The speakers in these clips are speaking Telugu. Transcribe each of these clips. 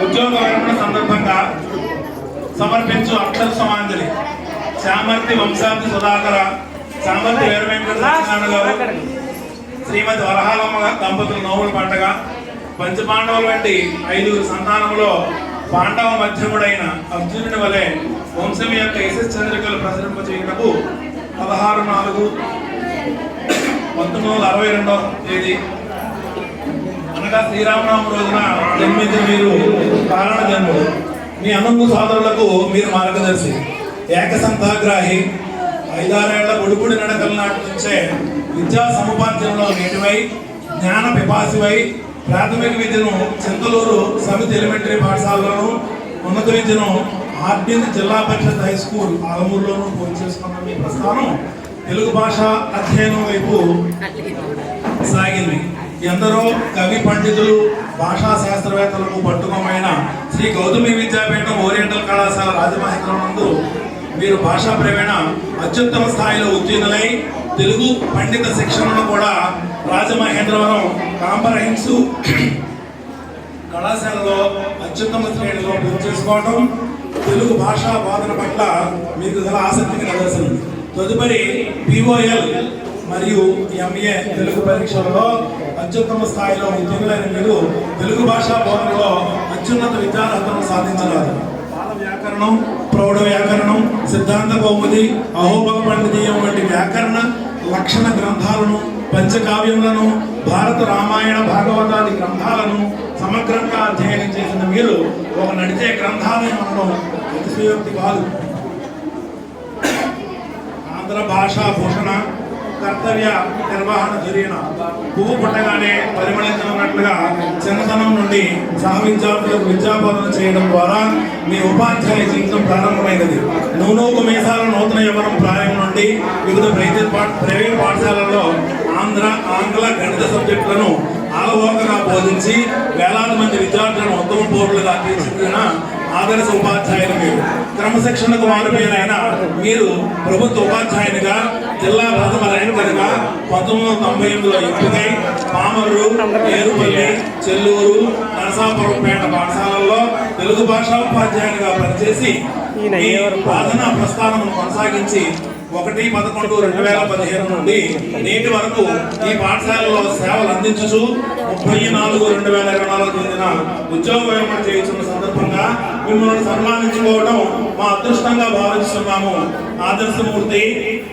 ఉద్యోగ విరమణ సందర్భంగా సమర్పించు అక్షర సమాంజలి చామర్తి వంశాంతి సుధాకర చామర్తి వీర గారు శ్రీమతి వరహాలమ్మ దంపతుల నోముల పండగ పంచపాండవుల వంటి ఐదుగురు సంతానంలో పాండవ మధ్యముడైన అర్జునుడి వలె వంశం యొక్క యశస్ చంద్రికలు ప్రసరింపచేయుటకు పదహారు నాలుగు పంతొమ్మిది వందల అరవై రెండవ తేదీ అనగా శ్రీరామనామ రోజున జన్మించిన మీరు కారణ జన్ముడు మీ అనుంగు సోదరులకు మీరు మార్గదర్శి. ఏకసంతాగ్రాహి. ఐదారేళ్ళ బుడిబుడి నడకల నాటి నుంచే విద్యా సముపార్జనలో నేటివై జ్ఞాన పిపాసివై ప్రాథమిక విద్యను చింతలూరు సమితి ఎలిమెంటరీ పాఠశాలలోను ఉన్నత విద్యను ఆర్డిన్ జిల్లా పరిషత్ హై స్కూల్ ఆలమూరులోను పూర్తి చేసుకున్న మీ ప్రస్థానం తెలుగు భాష అధ్యయనం వైపు సాగింది. ఎందరో కవి పండితులు భాషా శాస్త్రవేత్తలకు పట్టుకోమైన శ్రీ గౌతమి విద్యాపీఠం ఓరియంటల్ కళాశాల రాజమహేంద్రం నందు వీరు భాషా ప్రేమణ అత్యుత్తమ స్థాయిలో ఉత్తీర్ణులై తెలుగు పండిత శిక్షణను కూడా రాజమహేంద్రవరం కాంప్రహెన్సివ్ కళాశాలలో అత్యుత్తమ శ్రేణిలో పూర్తి చేసుకోవడం తెలుగు భాషా బోధన పట్ల మీకు గల ఆసక్తికి నిదర్శనం. తదుపరి పిఓఎల్ మరియు ఎంఏ తెలుగు పరీక్షలలో అత్యుత్తమ స్థాయిలో ఉద్యోగులైన మీరు తెలుగు భాషా బోధనలో అత్యున్నత విద్యార్హతను సాధించరాదు. బాల వ్యాకరణం ప్రౌఢ వ్యాకరణం సిద్ధాంత కౌముది అహోబల పండితీయం వంటి వ్యాకరణ లక్షణ గ్రంథాలను పంచకావ్యములను భారత రామాయణ భాగవతాది గ్రంథాలను సమగ్రంగా అధ్యయనం చేసిన మీరు ఒక నడిచే గ్రంథాలయం అనడం అతిశయోక్తి కాదు. ఆంధ్ర భాషా భూషణ కర్తవ్య నిర్వహణ జరిగిన పువ్వు పుట్టగానే పరిమళించనున్నట్లుగా చిన్నతనం నుండి సహ విద్యార్థులకు విద్యాబోధన చేయడం ద్వారా మీ ఉపాధ్యాయ జీవితం ప్రారంభమైనది. నూనూకు మీసాల నూతన యవనం ప్రాయం నుండి వివిధ ప్రైవేట్ పాఠ ప్రైవేట్ పాఠశాలల్లో ఆంధ్ర ఆంగ్ల గణిత సబ్జెక్టులను అలవోకగా బోధించి వేలాది మంది విద్యార్థులను ఉత్తమ పౌరులుగా తీర్చిదిన ఆదర్శ ఉపాధ్యాయులు మీరు. క్రమశిక్షణకు మారుపేరైన మీరు ప్రభుత్వ ఉపాధ్యాయునిగా జిల్లా పంతొమ్మిది వందల తొంభై ఎనిమిదిలో ఎంపికై పామర్రు ఏరుపల్లి చెల్లూరు నరసాపురంపేట పాఠశాలల్లో తెలుగు భాషా ఉపాధ్యాయునిగా పనిచేసి మీ సాధన ప్రస్థానం కొనసాగించి ఒకటి పదకొండు రెండు వేల పదిహేను నుండి నేటి వరకు ఈ పాఠశాలలో సేవలు అందించుచు ముప్పై నాలుగు రెండు వేల ఇరవై నాలుగు తేదీన ఉద్యోగ విరమణ చేస్తున్న సందర్భంగా మిమ్మల్ని సన్మానించుకోవడం మా అదృష్టంగా భావిస్తున్నాము. ఆదర్శమూర్తి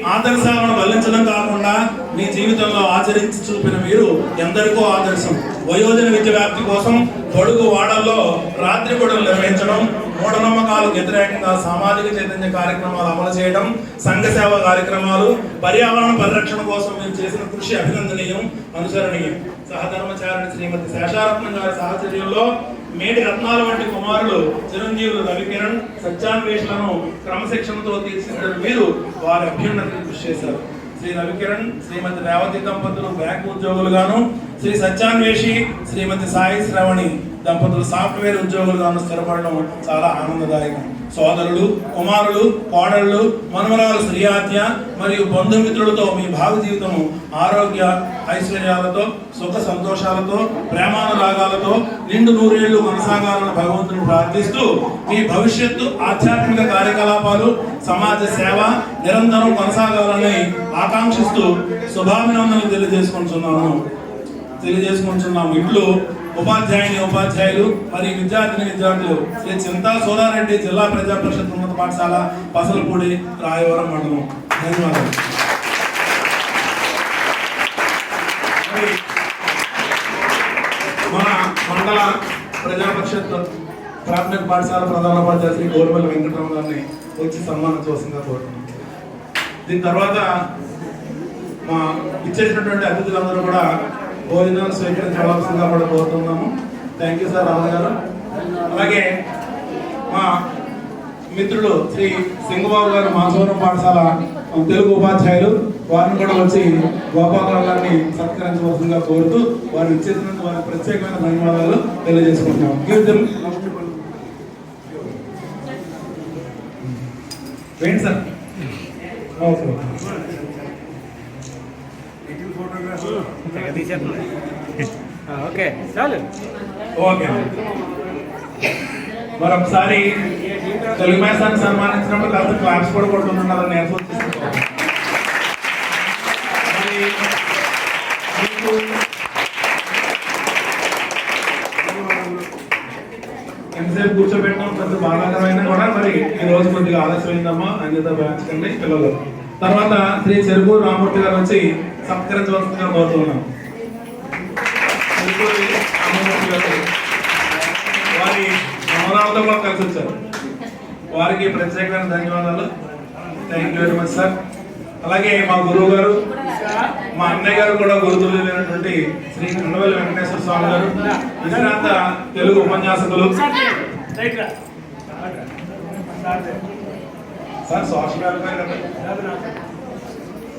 ఆదర్శాలను వల్లించడం కాకుండా మీ జీవితంలో ఆచరించి చూపిన మీరు ఎందరికో ఆదర్శం. వయోజన విద్య వ్యాప్తి కోసం పొడుగు వాడల్లో రాత్రి కూడా నిర్వహించడం మూఢనమ్మకాలకు వ్యతిరేకంగా సామాజిక చైతన్య కార్యక్రమాలు అమలు చేయడం సంఘ సేవ కార్యక్రమాలు పర్యావరణ పరిరక్షణ కోసం మీరు చేసిన కృషి అభినందనీయం అనుసరణీయం. సహధర్మచారిణి శ్రీమతి శేషారత్నం గారి సాహచర్యంలో మేడి రత్నాల వంటి కుమారులు చిరంజీవులు రవికిరణ్ సత్యాన్వేషణను క్రమశిక్షణతో తీర్చిదిద్దిన మీరు వారి అభ్యున్నతికి కృషి చేశారు. శ్రీ రవికిరణ్ శ్రీమతి రేవతి దంపతులు బ్యాంకు ఉద్యోగులుగాను శ్రీ సత్యాన్వేషి శ్రీమతి సాయి శ్రవణి దంపతులు సాఫ్ట్వేర్ ఉద్యోగులుగాను స్థిరపడడం చాలా ఆనందదాయకం. సోదరులు కుమారులు కోడళ్ళు మనుమరాలు శ్రీయాత్య మరియు బంధుమిత్రులతో మీ భావి జీవితము ఆరోగ్య ఐశ్వర్యాలతో సుఖ సంతోషాలతో ప్రేమానురాగాలతో నిండు నూరేళ్ళు కొనసాగాలని భగవంతుని ప్రార్థిస్తూ మీ భవిష్యత్తు ఆధ్యాత్మిక కార్యకలాపాలు సమాజ సేవ నిరంతరం కొనసాగాలని ఆకాంక్షిస్తూ శుభాభినందనలు తెలియజేసుకుంటున్నాను. తెలియజేసుకుంటున్నాము. ఇట్లు ఉపాధ్యాయుని ఉపాధ్యాయులు మరియు విద్యార్థిని విద్యార్థులు శ్రీ చింతా సోదారెడ్డి జిల్లా ప్రజా పరిషత్ ఉన్నత పాఠశాల పసలపూడి రాయవరం మండలం. ధన్యవాదాలు. మన మండల ప్రజా పరిషత్ ప్రాథమిక పాఠశాల ప్రధానోపాధ్యాయ శ్రీ గోరుమల్లి వెంకటరావు గారిని వచ్చి సన్మానించవలసిందిగా కోరుతున్నాం దీని తర్వాత మా ఇచ్చేసినటువంటి అతిథులందరూ కూడా భోజనాలు స్వీకరించవలసిందిగా కూడా కోరుతున్నాము థ్యాంక్ యూ సార్ రావు గారు అలాగే మా మిత్రుడు శ్రీ సింగబాబు గారు మాధవరం పాఠశాల తెలుగు ఉపాధ్యాయులు వారిని కూడా వచ్చి గోపాలరావు గారిని సత్కరించవలసిందిగా కోరుతూ వారు ఇచ్చేసినందుకు వారికి ప్రత్యేకమైన ధన్యవాదాలు తెలియజేసుకుంటున్నాం ఏంటి సార్? Okay okay. చాలు. ఓకే. మరి ఒకసారి తెలుగు మేసాన్ని సన్మానించినప్పుడు కాస్త క్లాప్స్ కూడా కొడుతుంటున్నారని నేను సూచిస్తున్నాను. మరి మీకు ఎంతసేపు కూర్చోబెట్టడం కొంచెం బాధాకరమైన కూడా మరి ఈ రోజు కొద్దిగా ఆలస్యమైందమ్మా. అన్యత భావించకండి పిల్లలు. తర్వాత శ్రీ చెరుకు రామూర్తి గారు వచ్చి సత్కరించవలసిందిగా కోరుతున్నాం వారి అమరావతితో కూడా కలిసి వచ్చారు. వారికి ప్రత్యేకమైన ధన్యవాదాలు. Thank you very much sir అలాగే మా గురువు గారు మా అన్నయ్య గారు కూడా గురుతులైనటువంటి శ్రీ కండవల్లి వెంకటేశ్వర స్వామి గారు విశ్రాంత తెలుగు ఉపన్యాసకులు. సార్ సోషల్ వెల్ఫేర్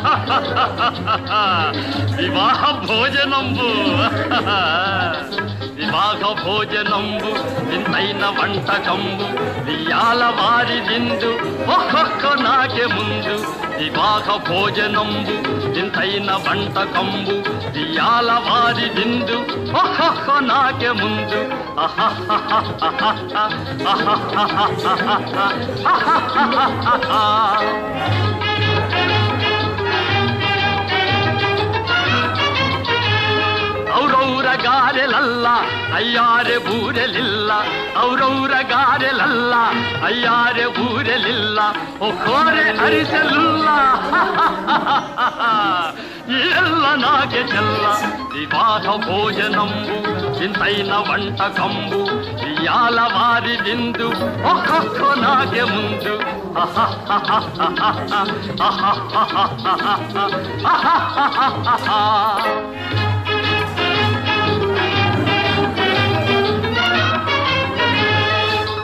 వివాహ భోజనంబు వివాహ భోజనంబు నిన్నైన వంటకంబు వియాల వారి దిందు ఒక్కొక్క నాకే ముందు. వివాహ భోజనంబు నిన్నైన వంటకంబు వియాల వారి దిందు ఒక్కొక్క నాకే ముందు. ఆహా ఔరౌర గారెలల్ల అయ్యారె బూరెలిల్ల ఔరౌర గారెలల్ల అయ్యారె బూరెలిల్ల ఒక్కోరె అరిసెలుల్ల ఎల్ల నాకే చెల్ల వివాహ భోజనంబు చింతైన వంటకంబు ఇయాల వారి విందు ఒక్కొక్క నాకే ముందు ఆహా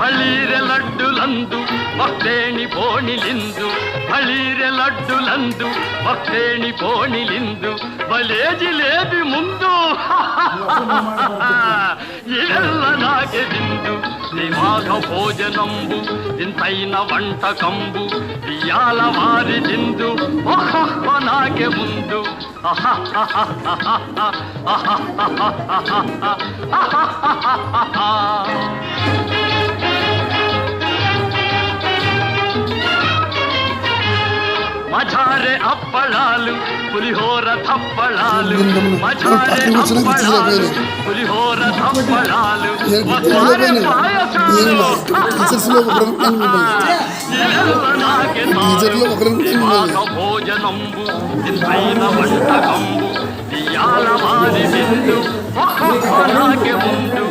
ಬಳೀರೆ ಲಡ್ಡುಲಂದು ಭಕ್ತೇಣಿ ಪೋಣಿಲಿಂದು ಬಳೀರೆ ಲಡ್ಡುಲಂದು ಭಕ್ತೇಣಿ ಪೋಣಿಲಿಂದು ಬಲೇ ಜಿಲೇಬಿ ಮುಂದು ಇದೆಲ್ಲ ನಾಗೆ ಬಿಂದು నివాస భోజనంబు ఇంతైన వంట కంబు ఇయాల వారి దిందు ఒహొహొ నాకే ముందు మజారే అప్పళాలు పులిహోర తప్పళాలు మజారే అప్పళాలు పులిహోర తప్పళాలు భోజనంబు ఇంతైన వంటకంబు. ఇయాల వారి బిందు ఒక్కొక్క నాకే ముందు